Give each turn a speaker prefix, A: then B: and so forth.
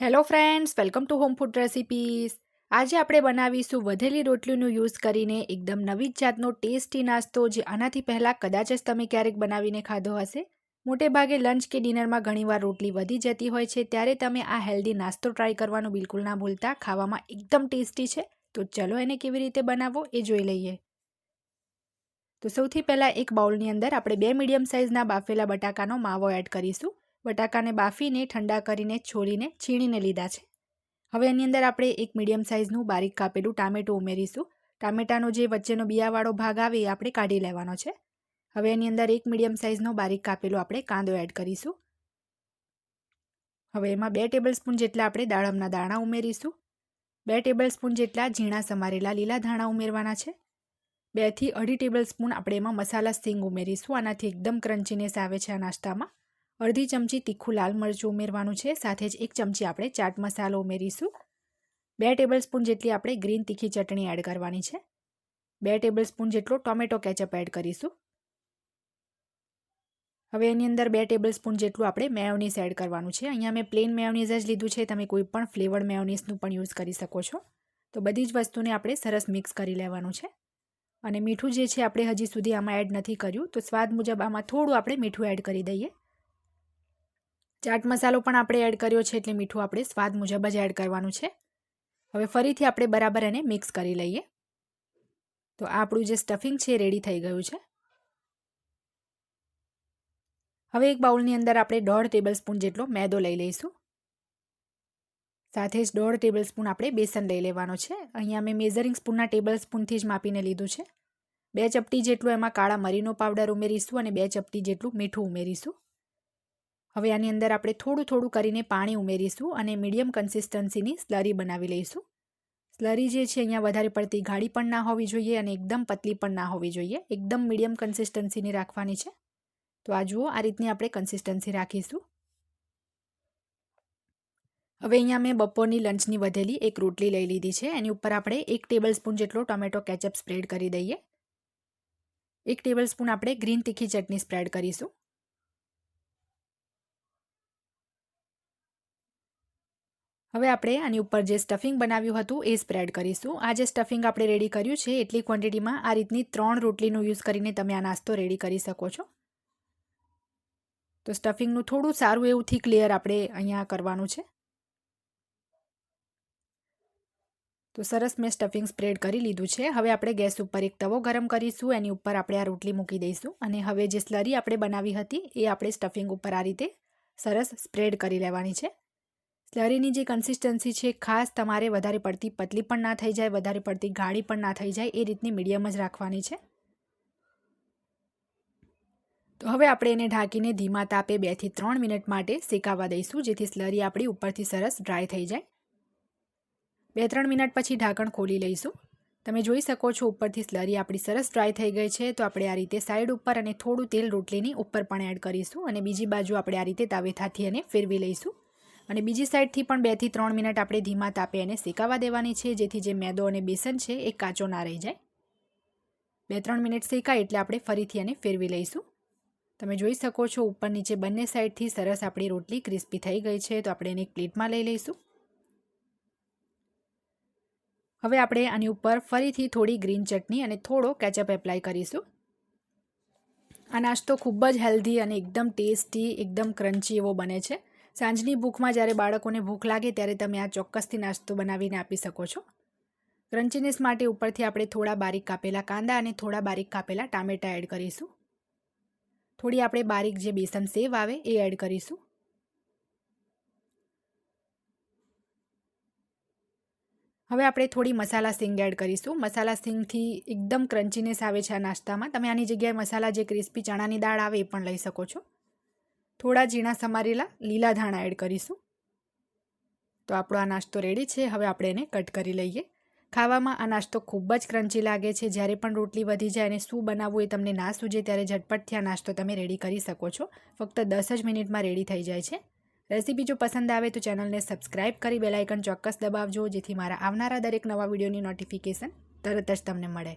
A: Hello friends welcome to home food recipes આજે આપણે બનાવીશું વધેલી રોટલીનું યુઝ કરીને એકદમ નવી જ જાતનો ટેસ્ટી નાસ્તો જે આનાથી પહેલાં કદાચ જ તમે ક્યારેક બનાવીને ખાધો હશે. મોટે ભાગે લંચ કે ડિનરમાં ઘણીવાર રોટલી વધી જતી હોય છે, ત્યારે તમે આ હેલ્ધી નાસ્તો ટ્રાય કરવાનું બિલકુલ ના ભૂલતા. ખાવામાં એકદમ ટેસ્ટી છે. તો ચલો એને કેવી રીતે બનાવવો એ જોઈ લઈએ. તો સૌથી પહેલાં એક બાઉલની અંદર આપણે બે મીડિયમ સાઇઝના બાફેલા બટાકાનો માવો એડ કરીશું. બટાકાને બાફીને, ઠંડા કરીને છોડીને છીણીને લીધા છે. હવે એની અંદર આપણે એક મીડિયમ સાઇઝનું બારીક કાપેલું ટામેટું ઉમેરીશું. ટામેટાનો જે વચ્ચેનો બિયાવાળો ભાગ આવે એ આપણે કાઢી લેવાનો છે. હવે એની અંદર એક મીડિયમ સાઇઝનો બારીક કાપેલો આપણે કાંદો એડ કરીશું. હવે એમાં બે ટેબલ સ્પૂન જેટલા આપણે દાડમના દાણા ઉમેરીશું. બે ટેબલ સ્પૂન જેટલા ઝીણા સમારેલા લીલા ધાણા ઉમેરવાના છે. બેથી અઢી ટેબલ સ્પૂન આપણે એમાં મસાલા સિંગ ઉમેરીશું. આનાથી એકદમ ક્રન્ચીનેસ આવે છે આ નાસ્તામાં. અડધી ચમચી તીખું લાલ મરચું ઉમેરવાનું છે, સાથે જ એક ચમચી આપણે ચાટ મસાલો ઉમેરીશું. બે ટેબલ સ્પૂન જેટલી આપણે ગ્રીન તીખી ચટણી એડ કરવાની છે. બે ટેબલ સ્પૂન જેટલો ટોમેટો કેચઅપ એડ કરીશું. હવે એની અંદર બે ટેબલ સ્પૂન જેટલું આપણે મેયોનીઝ એડ કરવાનું છે. અહીંયા મેં પ્લેન મેયોનીઝ જ લીધું છે, તમે કોઈ પણ ફ્લેવર્ડ મેયોનીઝનું પણ યુઝ કરી શકો છો. તો બધી જ વસ્તુને આપણે સરસ મિક્સ કરી લેવાનું છે. અને મીઠું જે છે, આપણે હજી સુધી આમાં એડ નથી કર્યું. તો સ્વાદ મુજબ આમાં થોડું આપણે મીઠું એડ કરી દઈએ. ચાટ મસાલો પણ આપણે એડ કર્યો છે એટલે મીઠું આપણે સ્વાદ મુજબ જ એડ કરવાનું છે. હવે ફરીથી આપણે બરાબર એને મિક્સ કરી લઈએ. તો આપણું જે સ્ટફિંગ છે રેડી થઈ ગયું છે. હવે એક બાઉલની અંદર આપણે દોઢ ટેબલ સ્પૂન જેટલો મેદો લઈ લઈશું. સાથે જ દોઢ ટેબલ સ્પૂન આપણે બેસન લઈ લેવાનો છે. અહીંયા મેં મેઝરિંગ સ્પૂનના ટેબલ સ્પૂનથી જ માપીને લીધું છે. બે ચપટી જેટલું એમાં કાળા મરીનો પાવડર ઉમેરીશું અને બે ચપટી જેટલું મીઠું ઉમેરીશું. હવે આની અંદર આપણે થોડું થોડું કરીને પાણી ઉમેરીશું અને મીડિયમ કન્સિસ્ટન્સીની સ્લરી બનાવી લઈશું. સ્લરી જે છે અહીંયા વધારે પડતી ગાળી પણ ના હોવી જોઈએ અને એકદમ પતલી પણ ના હોવી જોઈએ. એકદમ મીડિયમ કન્સિસ્ટન્સીની રાખવાની છે. તો આ જુઓ, આ રીતની આપણે કન્સિસ્ટન્સી રાખીશું. હવે અહીંયા મેં બપોરની લંચની વધેલી એક રોટલી લઈ લીધી છે. એની ઉપર આપણે એક ટેબલ સ્પૂન જેટલો ટોમેટો કેચઅપ સ્પ્રેડ કરી દઈએ. એક ટેબલ સ્પૂન આપણે ગ્રીન તીખી ચટણી સ્પ્રેડ કરીશું. હવે આપણે આની ઉપર જે સ્ટફિંગ બનાવ્યું હતું એ સ્પ્રેડ કરીશું. આ જે સ્ટફિંગ આપણે રેડી કર્યું છે, એટલી ક્વોન્ટિટીમાં આ રીતની ત્રણ રોટલીનો યુઝ કરીને તમે આ નાસ્તો રેડી કરી શકો છો. તો સ્ટફિંગનું થોડું સારું એવું થીક લેયર આપણે અહીંયા કરવાનું છે. તો સરસ મેં સ્ટફિંગ સ્પ્રેડ કરી લીધું છે. હવે આપણે ગેસ ઉપર એક તવો ગરમ કરીશું, એની ઉપર આપણે આ રોટલી મૂકી દઈશું. અને હવે જે સ્લરી આપણે બનાવી હતી, એ આપણે સ્ટફિંગ ઉપર આ રીતે સરસ સ્પ્રેડ કરી લેવાની છે. સ્લરીની જે કન્સિસ્ટન્સી છે, ખાસ તમારે વધારે પડતી પતલી પણ ના થઈ જાય, વધારે પડતી ગાળી પણ ના થઈ જાય, એ રીતની મીડિયમ જ રાખવાની છે. તો હવે આપણે એને ઢાંકીને ધીમા તાપે બેથી ત્રણ મિનિટ માટે શેકાવા દઈશું, જેથી સ્લરી આપણી ઉપરથી સરસ ડ્રાય થઈ જાય. બે ત્રણ મિનિટ પછી ઢાંકણ ખોલી લઈશું. તમે જોઈ શકો છો, ઉપરથી સ્લરી આપણી સરસ ડ્રાય થઈ ગઈ છે, તો આપણે આ રીતે સાઈડ ઉપર અને થોડું તેલ રોટલીની ઉપર પણ એડ કરીશું અને બીજી બાજુ આપણે આ રીતે તાવેથાથી એને ફેરવી લઈશું. અને બીજી સાઈડથી પણ બેથી ત્રણ મિનિટ આપણે ધીમા તાપે એને શેકાવા દેવાની છે, જેથી જે મેદો અને બેસન છે એ કાચો ના રહી જાય. બે ત્રણ મિનિટ શેકાય એટલે આપણે ફરીથી એને ફેરવી લઈશું. તમે જોઈ શકો છો, ઉપર નીચે બંને સાઈડથી સરસ આપણી રોટલી ક્રિસ્પી થઈ ગઈ છે, તો આપણે એને એક પ્લેટમાં લઈ લઈશું. હવે આપણે આની ઉપર ફરીથી થોડી ગ્રીન ચટણી અને થોડો કેચઅપ એપ્લાય કરીશું. આ નાસ્તો ખૂબ જ હેલ્ધી અને એકદમ ટેસ્ટી, એકદમ ક્રન્ચી એવો બને છે. સાંજની ભૂખમાં જ્યારે બાળકોને ભૂખ લાગે ત્યારે તમે આ ચોક્કસથી નાસ્તો બનાવીને આપી શકો છો. ક્રન્ચીનેસ માટે ઉપરથી આપણે થોડા બારીક કાપેલા કાંદા અને થોડા બારીક કાપેલા ટામેટા એડ કરીશું. થોડી આપણે બારીક જે બેસન સેવ આવે એ એડ કરીશું. હવે આપણે થોડી મસાલા સિંગ એડ કરીશું. મસાલા સિંગથી એકદમ ક્રન્ચીનેસ આવે છે આ નાસ્તામાં. તમે આની જગ્યાએ મસાલા જે ક્રિસ્પી ચણાની દાળ આવે એ પણ લઈ શકો છો. થોડા ઝીણા સમારેલા લીલા ધાણા એડ કરીશું. તો આપણો આ નાસ્તો રેડી છે. હવે આપણે એને કટ કરી લઈએ. ખાવામાં આ નાસ્તો ખૂબ જ ક્રન્ચી લાગે છે. જ્યારે પણ રોટલી વધી જાય અને શું બનાવવું એ તમને ના સૂજે ત્યારે ઝટપટથી આ નાસ્તો તમે રેડી કરી શકો છો. ફક્ત દસ જ મિનિટમાં રેડી થઈ જાય છે. રેસીપી જો પસંદ આવે તો ચેનલને સબસ્ક્રાઇબ કરી બેલાઇકન ચોક્કસ દબાવજો, જેથી મારા આવનારા દરેક નવા વિડીયોની નોટિફિકેશન તરત જ તમને મળે.